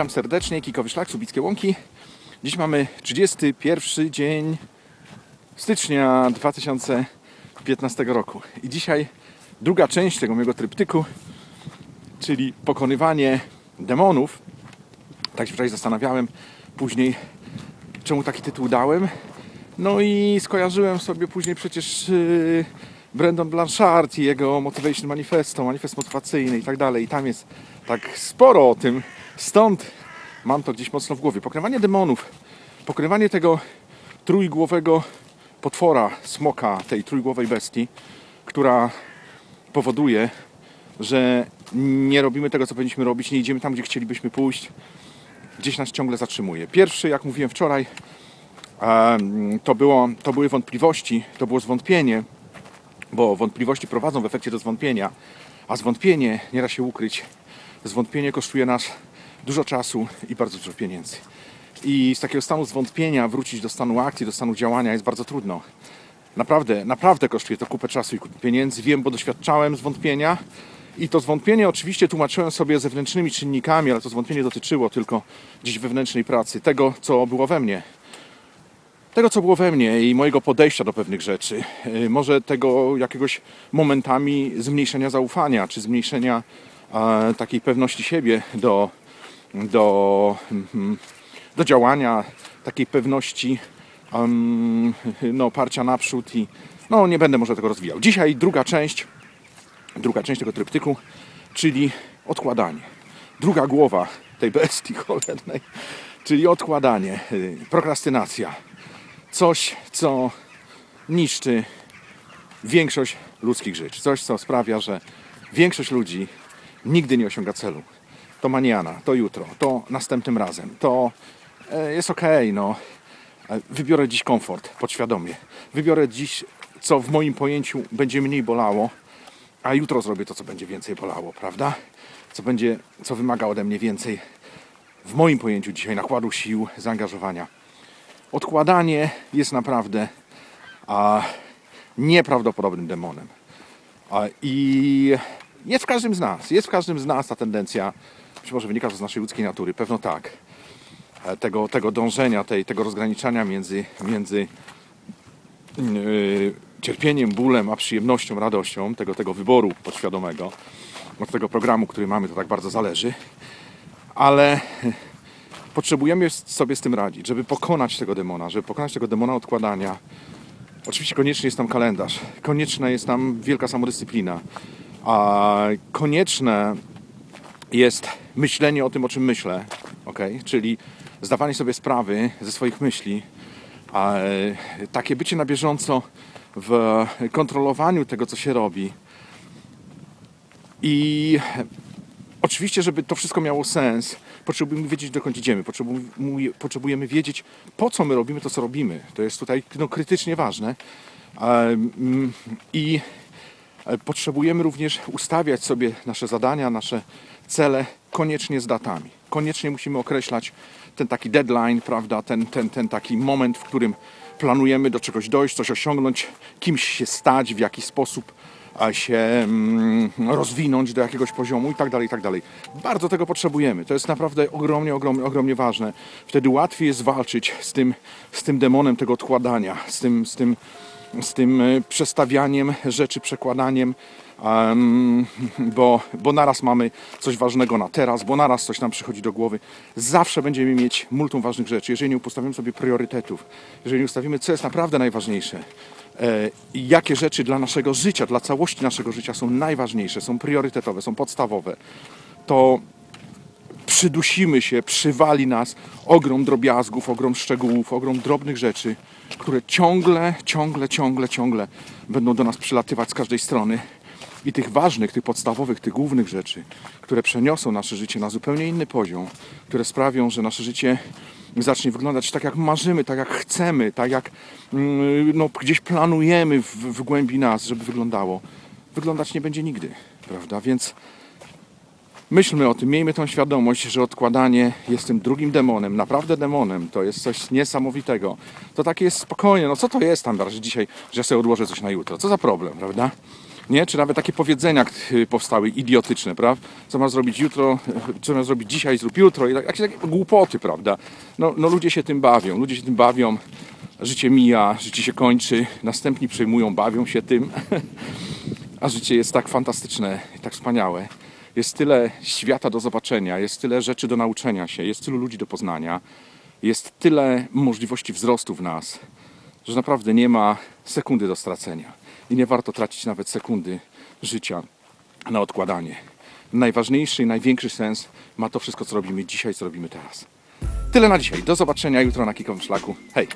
Witam serdecznie, Kikowy Szlak, Subickie Łąki. Dziś mamy 31 dzień stycznia 2015 roku. I dzisiaj druga część tego mojego tryptyku, czyli pokonywanie demonów. Tak się wczoraj zastanawiałem później, czemu taki tytuł dałem. No i skojarzyłem sobie później przecież yy, Brandon Blanchard i jego Motivation Manifesto, manifest motywacyjny i tak dalej. I tam jest tak sporo o tym. Stąd mam to gdzieś mocno w głowie. Pokrywanie demonów, pokrywanie tego trójgłowego potwora, smoka, tej trójgłowej bestii, która powoduje, że nie robimy tego, co powinniśmy robić, nie idziemy tam, gdzie chcielibyśmy pójść, gdzieś nas ciągle zatrzymuje. Pierwszy, jak mówiłem wczoraj, to, było, to były wątpliwości, to było zwątpienie, bo wątpliwości prowadzą w efekcie do zwątpienia, a zwątpienie nie da się ukryć. Zwątpienie kosztuje nas dużo czasu i bardzo dużo pieniędzy. I z takiego stanu zwątpienia wrócić do stanu akcji, do stanu działania jest bardzo trudno. Naprawdę, naprawdę kosztuje to kupę czasu i kupę pieniędzy. Wiem, bo doświadczałem zwątpienia i to zwątpienie oczywiście tłumaczyłem sobie zewnętrznymi czynnikami, ale to zwątpienie dotyczyło tylko gdzieś wewnętrznej pracy, tego, co było we mnie. Tego, co było we mnie i mojego podejścia do pewnych rzeczy. Yy, może tego jakiegoś momentami zmniejszenia zaufania, czy zmniejszenia takiej pewności siebie do, do, mm, do działania, takiej pewności no, oparcia naprzód i no nie będę może tego rozwijał. Dzisiaj druga część, druga część tego tryptyku, czyli odkładanie. Druga głowa tej bestii cholernej, czyli odkładanie, y, prokrastynacja. Coś, co niszczy większość ludzkich żyć. Coś, co sprawia, że większość ludzi nigdy nie osiąga celu. To maniana, to jutro, to następnym razem, to e, jest okay, no. E, wybiorę dziś komfort podświadomie. Wybiorę dziś, co w moim pojęciu będzie mniej bolało, a jutro zrobię to, co będzie więcej bolało, prawda? Co będzie, co wymaga ode mnie więcej w moim pojęciu dzisiaj nakładu sił, zaangażowania. Odkładanie jest naprawdę a, nieprawdopodobnym demonem. A, I jest w każdym z nas. Jest w każdym z nas ta tendencja, być może wynika to z naszej ludzkiej natury, pewno tak. E, tego, tego dążenia, tej, tego rozgraniczania między, między yy, cierpieniem, bólem, a przyjemnością, radością, tego, tego wyboru podświadomego. Od tego programu, który mamy, to tak bardzo zależy. Ale potrzebujemy sobie z tym radzić, żeby pokonać tego demona, żeby pokonać tego demona odkładania. Oczywiście konieczny jest tam kalendarz, konieczna jest tam wielka samodyscyplina, a konieczne jest myślenie o tym, o czym myślę, okay? czyli zdawanie sobie sprawy ze swoich myśli, a takie bycie na bieżąco w kontrolowaniu tego, co się robi. I oczywiście, żeby to wszystko miało sens, potrzebujemy wiedzieć, dokąd idziemy. Potrzebujemy wiedzieć, po co my robimy to, co robimy. To jest tutaj no, krytycznie ważne. I E, potrzebujemy również ustawiać sobie nasze zadania, nasze cele koniecznie z datami. Koniecznie musimy określać ten taki deadline, prawda, ten, ten, ten taki moment, w którym planujemy do czegoś dojść, coś osiągnąć, kimś się stać, w jaki sposób się mm, rozwinąć do jakiegoś poziomu i tak dalej, i tak dalej. Bardzo tego potrzebujemy. To jest naprawdę ogromnie, ogromnie, ogromnie ważne. Wtedy łatwiej jest walczyć z tym, z tym demonem tego odkładania, z tym, z tym z tym e, przestawianiem rzeczy, przekładaniem, bo, bo naraz mamy coś ważnego na teraz, bo naraz coś nam przychodzi do głowy. Zawsze będziemy mieć multum ważnych rzeczy. Jeżeli nie postawimy sobie priorytetów, jeżeli nie ustawimy, co jest naprawdę najważniejsze, e, jakie rzeczy dla naszego życia, dla całości naszego życia są najważniejsze, są priorytetowe, są podstawowe, to przydusimy się, przywali nas ogrom drobiazgów, ogrom szczegółów, ogrom drobnych rzeczy, które ciągle, ciągle, ciągle, ciągle będą do nas przylatywać z każdej strony. I tych ważnych, tych podstawowych, tych głównych rzeczy, które przeniosą nasze życie na zupełnie inny poziom, które sprawią, że nasze życie zacznie wyglądać tak, jak marzymy, tak, jak chcemy, tak, jak mm, no, gdzieś planujemy w, w głębi nas, żeby wyglądało, wyglądać nie będzie nigdy, prawda? Więc Myślmy o tym, miejmy tą świadomość, że odkładanie jest tym drugim demonem, naprawdę demonem, to jest coś niesamowitego. To takie jest spokojnie, no co to jest tam, że dzisiaj, że sobie odłożę coś na jutro, co za problem, prawda? Nie? Czy nawet takie powiedzenia powstały idiotyczne, prawda? Co ma zrobić jutro, co ma zrobić dzisiaj, zrób jutro. I tak, jakieś takie głupoty, prawda? No, no ludzie się tym bawią, ludzie się tym bawią. Życie mija, życie się kończy, następni przejmują, bawią się tym. A życie jest tak fantastyczne, tak wspaniałe. Jest tyle świata do zobaczenia, jest tyle rzeczy do nauczenia się, jest tylu ludzi do poznania, jest tyle możliwości wzrostu w nas, że naprawdę nie ma sekundy do stracenia. I nie warto tracić nawet sekundy życia na odkładanie. Najważniejszy i największy sens ma to wszystko, co robimy dzisiaj, co robimy teraz. Tyle na dzisiaj. Do zobaczenia jutro na Kikowym Szlaku. Hej!